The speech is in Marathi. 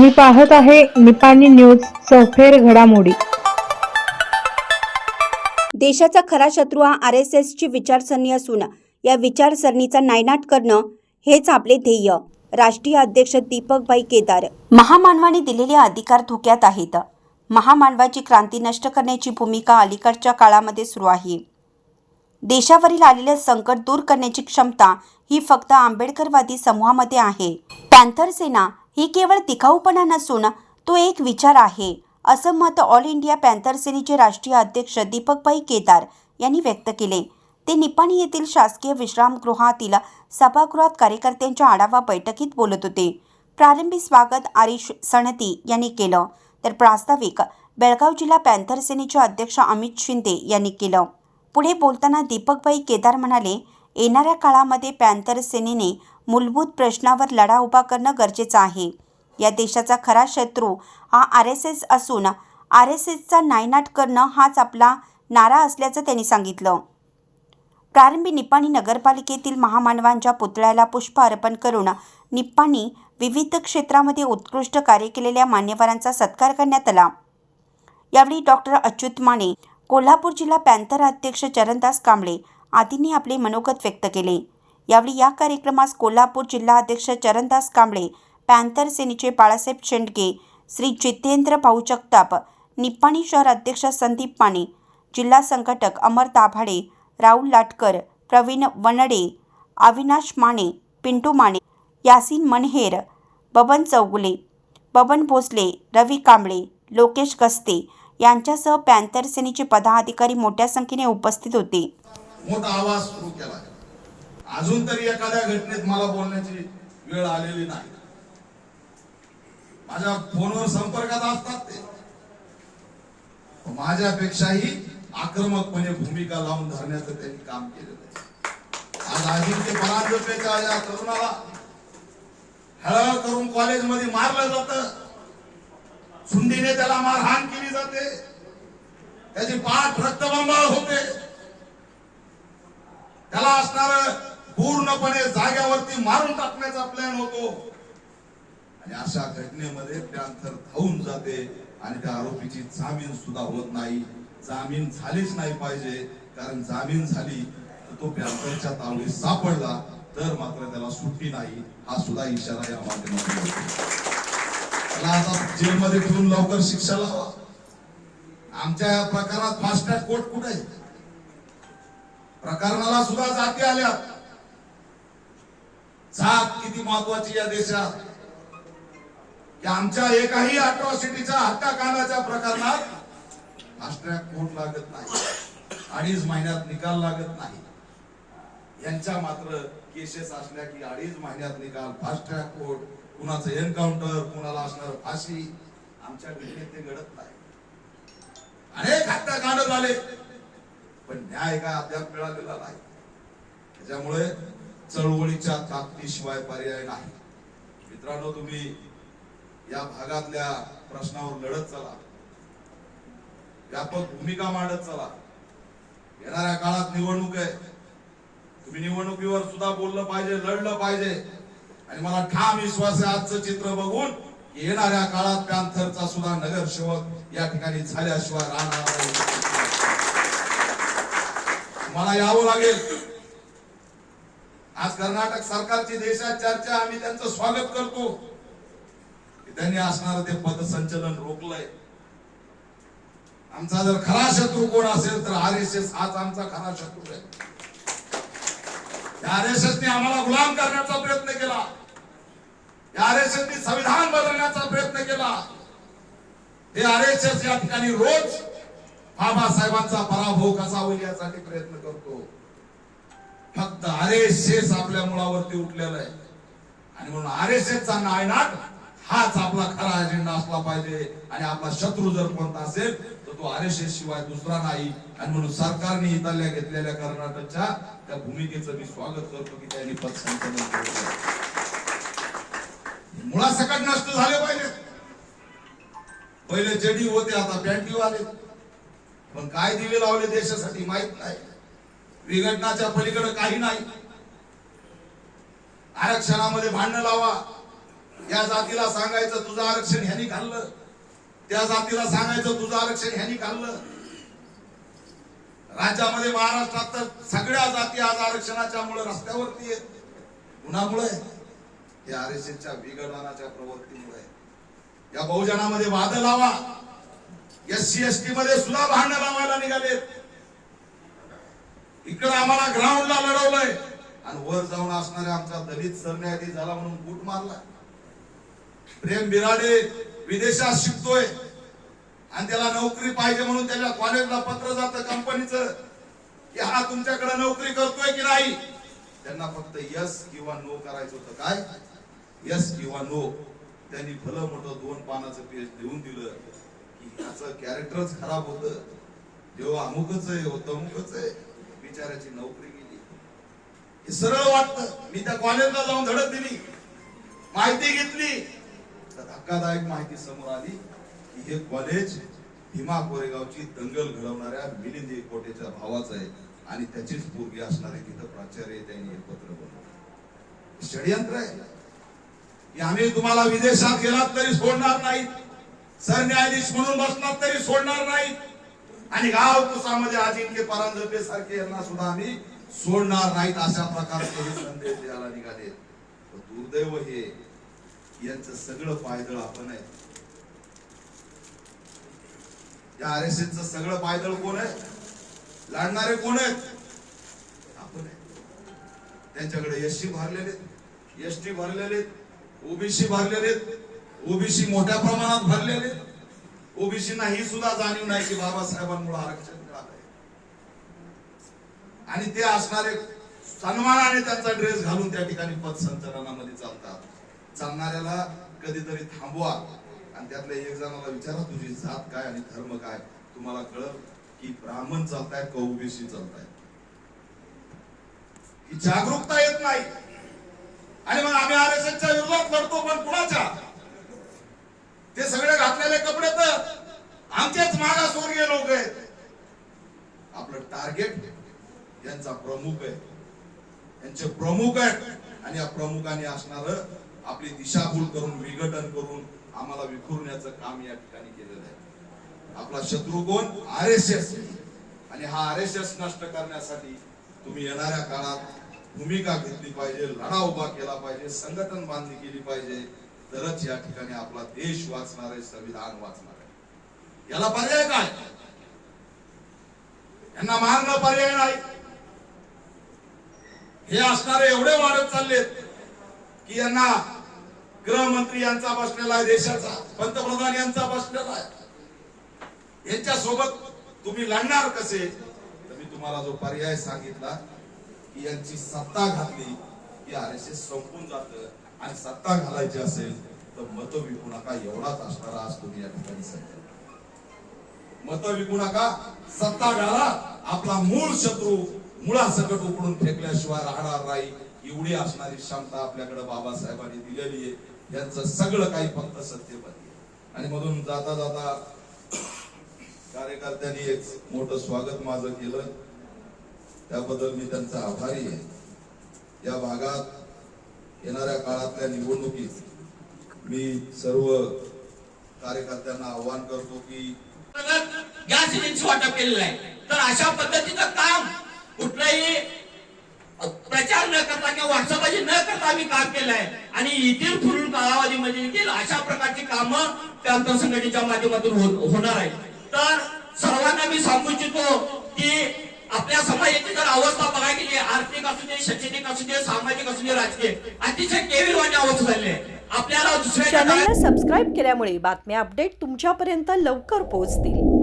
तुम्ही पाहत आहे निपाणी न्यूज सफेर घडामोडी. देशाचा खरा शत्रू हा आर एस एसची विचारसरणी असून या विचारसरणीचा नायनाट करणं हेच आपले ध्येय. राष्ट्रीय अध्यक्ष दीपकभाई केदार. महामानवाने दिलेले अधिकार धोक्यात आहेत. महामानवाची क्रांती नष्ट करण्याची भूमिका अलीकडच्या काळामध्ये सुरू आहे. देशावरील आलेले संकट दूर करण्याची क्षमता ही फक्त आंबेडकरवादी समूहामध्ये आहे. पॅन्थर सेना ही केवळ तिखाऊपणा नसून तो एक विचार आहे असं मत ऑल इंडिया पॅन्थर सेनेचे राष्ट्रीय अध्यक्ष दीपकभाई केदार यांनी व्यक्त केले. ते निपाणी येथील शासकीय विश्रामगृहातील सभागृहात कार्यकर्त्यांच्या आढावा बैठकीत बोलत होते. प्रारंभी स्वागत आरिश सणती यांनी केलं तर प्रास्ताविक बेळगाव जिल्हा पॅन्थर सेनेचे अध्यक्ष अमित शिंदे यांनी केलं. पुढे बोलताना दीपकभाई केदार म्हणाले येणाऱ्या काळामध्ये पॅन्थर सेनेने मूलभूत प्रश्नावर लढा उभा करणं गरजेचं आहे. या देशाचा खरा शत्रू हा आर एस एस असून आर एस एसचा नायनाट करणं हाच आपला नारा असल्याचं त्यांनी सांगितलं. प्रारंभी निप्पाणी नगरपालिकेतील महामानवांच्या पुतळ्याला पुष्प अर्पण करून निप्पाणी विविध क्षेत्रामध्ये उत्कृष्ट कार्य केलेल्या मान्यवरांचा सत्कार करण्यात आला. यावेळी डॉक्टर अच्युत माने कोल्हापूर जिल्हा पॅन्थर अध्यक्ष चरणदास कांबळे आदींनी आपले मनोगत व्यक्त केले. यावेळी या कार्यक्रमास कोल्हापूर जिल्हा अध्यक्ष चरणदास कांबळे पॅन्थर सेनेचे बाळासाहेब शेंडगे श्री जितेंद्र भाऊ जगताप निप्पाणी शहर अध्यक्ष संदीप माने जिल्हा संघटक अमर दाभाडे राहुल लाटकर प्रवीण वनडे अविनाश माने पिंटू माने यासीन मनहेर बबन चौगुले बबन भोसले रवी कांबळे लोकेश गस्ते यांच्यासह पॅन्थर सेनेचे पदाधिकारी मोठ्या संख्येने उपस्थित होते. मोठा आवाज सुरू केला. अजून तरी एखाद्या घटनेत मला बोलण्याची वेळ आलेली नाही. माझ्या फोनवर संपर्कात असतात ते. माझ्यापेक्षाही आक्रमकपणे भूमिका लावून धरण्याचं त्यांनी काम केलेलं आहे. आज अजिंक्य परांजपेच्या या तरुणाला. हळहळ करून कॉलेजमध्ये मारलं जात. सुंदीने त्याला मारहाण केली जाते. त्याची पाठ रक्तबंबाळ होते. त्याला असणार पूर्णपणे जाग्यावरती मारून टाकण्याचा प्लॅन होतो. आणि अशा घटनेमध्ये पॅन्थर धावून जाते आणि त्या आरोपीची जामीन सुद्धा होत नाही. जामीन झालीच नाही पाहिजे. कारण जामीन झाली तर तो पॅन्थरच्या तावडीत सापडला तर मात्र त्याला सुट्टी नाही. हा सुद्धा इशारा या माध्यमातून त्याला आता जेलमध्ये ठेवून लवकर शिक्षा लावा. आमच्या या प्रकारात फास्ट ट्रॅक कोर्ट कुठे प्रकरणाला सुद्धा जाती आल्या जात किती महत्वाची या देशात? की आमच्या एकाही अट्रॉसिटीच्या हत्याकांडाच्या प्रकरणात फास्ट ट्रॅक कोर्ट लागत नाही? अडीच महिन्यात निकाल लागत नाही. यांच्या मात्र केसेस असल्या की अडीच महिन्यात निकाल फास्ट ट्रॅक कोर्ट कुणाचं एन्काउंटर कुणाला असणार फाशी आमच्या घटनेत ते घडत नाही. अनेक हत्याकांड झाले पण न्याय काय अद्याप मिळालेला नाही. त्याच्यामुळे चळवळीच्या ताकदीशिवाय पर्याय नाही. मित्रांनो तुम्ही या भागातल्या प्रश्नावर लढत चला. व्यापक भूमिका मांडत चला. येणाऱ्या काळात निवडणूक आहे. तुम्ही निवडणुकीवर सुद्धा बोललं पाहिजे लढलं पाहिजे. आणि मला ठाम विश्वास आहे आजचं चित्र बघून येणाऱ्या काळात पॅन्थरचा सुद्धा नगरसेवक या ठिकाणी झाल्याशिवाय राहणार मला यावं लागेल. आज कर्नाटक सरकारची देशात चर्चा आम्ही त्यांचं स्वागत करतो. त्यांनी असणार ते पदसंचलन रोखलंय. आमचा जर खरा शत्रू कोण असेल तर आर एस एस हाच आमचा खरा शत्रू आहे. आर एस एसने आम्हाला गुलाम करण्याचा प्रयत्न केला. आर एस एसने संविधान बदलण्याचा प्रयत्न केला. हे आर एस एस या ठिकाणी रोज बाबासाहेबांचा पराभव कसा होईल यासाठी प्रयत्न करतो. फक्त आर एस एस आपल्या मुळावरती उठलेला आहे. आणि म्हणून आर एस एसचा नायनाट हाच आपला खरा अजेंडा असला पाहिजे. आणि आपला शत्रू जर कोणता असेल तर तो आर एस एस शिवाय दुसरा नाही. आणि म्हणून सरकारने इथल्या घेतलेल्या कर्नाटकच्या त्या भूमिकेचं मी स्वागत करतो की त्यांनी पद संचलन केलं मुळासकट नष्ट झाले पाहिजे. पहिले जेडी होते आता पॅन्टीवाले. पण काय दिवे लावले देशासाठी माहीत नाही. विघटनाच्या पलीकडे काही नाही. आरक्षणामध्ये भांडण लावा. या जातीला सांगायचं तुझं आरक्षण ह्यानी खाल्लं. त्या जातीला सांगायचं तुझं आरक्षण ह्यानी खाल्लं. राज्यामध्ये महाराष्ट्रात तर सगळ्या जाती आज आरक्षणाच्या मुळे रस्त्यावरती आहेत. कुणामुळे हे आर एस एसच्या विघटनाच्या प्रवृत्तीमुळे या बहुजनामध्ये वाद लावा. एस सी एस टी मध्ये सुद्धा भांडण लावायला निघालेत. इकडे आम्हाला ग्राउंडला लढवलंय. आणि वर जाऊन असणाऱ्या आमचा दलित सरन्यायाधीश झाला म्हणून बूट मारला. प्रेम बिराडे विदेशात शिकतोय. आणि त्याला नोकरी पाहिजे म्हणून त्याच्या कॉलेजला पत्र जात कंपनीचं की हा तुमच्याकडे नोकरी करतोय की नाही? त्यांना फक्त यस किंवा नो करायचं होतं. काय? यस किंवा नो त्यांनी भलं मोठं दोन पानाचं पेज देऊन दिलं की याचं कॅरेक्टरच खराब होतं. देव अमुकच आहे हो अमुकच आहे. बिचाऱ्याची नोकरी गेली. हे सरळ वाटत. मी त्या कॉलेजला जाऊन धडक दिली. माहिती घेतली. तर धक्कादायक माहिती समोर आली की हे कॉलेज भीमा कोरेगावची दंगल घडवणाऱ्या मिलिंद कोटेच्या भावाचं आहे आणि त्याचीच पूर्वी असणारे तिथं प्राचार्य त्यांनी हे पत्र बनवलं. षडयंत्र आहे. की आम्ही तुम्हाला विदेशात गेलात तरी सोडणार नाहीत. सरन्यायाधीश म्हणून बसणार तरी सोडणार नाहीत. आणि गाव कुसामध्ये अजिंक्य परांजपे सारखे यांना सुद्धा आम्ही सोडणार नाहीत अशा प्रकारचे हे संदेश द्यायला निघाले. दुर्दैव हे यांचं सगळं पायदळ आपण आहे. या आर एस एसचं सगळं पायदळ कोण आहे? लढणारे कोण आहेत? आपण आहे. त्यांच्याकडे एसटी भरलेले एसटी भरलेले ओबीसी भरलेले ओबीसी मोठ्या प्रमाणात भरलेले ओबीसीना ही सुद्धा जाणीव नाही की बाबासाहेबांमुळे आरक्षण मिळालंय. आणि ते असणारे सन्मानाने त्यांचा ड्रेस घालून त्या ठिकाणी पथसंचलनामध्ये चालतात. चालणाऱ्याला कधीतरी थांबवा आणि त्यातल्या एक जणाला विचारा तुझी जात काय आणि धर्म काय? तुम्हाला कळत की ब्राह्मण चालतायत का ओबीसी चालतायत? ही जागरूकता येत नाही. आणि मग आम्ही आरएसएसच्या विरोधात लढतो पण कुणाच्या? ते सगळे घातलेले कपडे तर आमचेच मागासवर्गीय लोक आहेत. आपलं टार्गेट यांचा प्रमुख आहे. यांचे प्रमुख आहेत. आणि या प्रमुखाने असणार आपली दिशाभूल करून विघटन करून आम्हाला विखुरण्याचं काम या ठिकाणी केलेलं आहे. आपला शत्रू कोण? आर एस एस आणि हा आर एस एस नष्ट करण्यासाठी तुम्ही येणाऱ्या काळात भूमिका घेतली पाहिजे लढा उभा केला पाहिजे संघटन बांधणी केली पाहिजे. तरच या ठिकाणी आपला देश वाचणार आहे संविधान वाचणार आहे. याला पर्याय काय? यांना मारणं पर्याय नाही. हे असणारे एवढे वाढत चाललेत की यांना गृहमंत्री यांचा बसलेला आहे देशाचा पंतप्रधान यांचा बसलेला आहे. यांच्या सोबत तुम्ही लढणार कसे? तर मी तुम्हाला जो पर्याय सांगितला की यांची सत्ता घातली की आर एस एस संपून जात. आणि सत्ता घालायची असेल तर मत विकू नका. एवढाच असणारा आज तुम्ही या ठिकाणी सांगितलं. मत विकू नका. सत्ता घाला. आपला मूळ शत्रू मुळासकट उकडून फेकल्याशिवाय राहणार नाही. एवढी असणारी क्षमता आपल्याकडे बाबासाहेबांनी दिलेली आहे. यांचं सगळं काही फक्त सत्य आणि म्हणून जाता जाता कार्यकर्त्यांनी एक मोठं स्वागत माझं केलं. त्याबद्दल मी त्यांचा आभारी आहे. या भागात येणाऱ्या काळातल्या निवडणुकीत मी सर्व कार्यकर्त्यांना आवाहन करतो की गॅस सिलेंडरचं वाटप केलेलं आहे. तर अशा पद्धतीचं काम कुठलाही प्रचार न करता किंवा व्हॉट्सअपची न करता आम्ही काम केलं आहे. आणि येथील पुढील कालावधीमध्ये देखील अशा प्रकारची कामं त्या अंतरसंघटनेच्या माध्यमातून होणार आहे तर सर्वांना मी सांगू इच्छितो की आपल्या समाजाची जर अवस्था बघायला गेली आर्थिक असू दे शैक्षणिक असू दे सामाजिक असू दे राजकीय अतिशय केविलवाणी अवस्था झाली आहे. आपल्याला दुसऱ्या चॅनलला सबस्क्राईब केल्यामुळे बातम्या अपडेट तुमच्यापर्यंत लवकर पोहोचतील.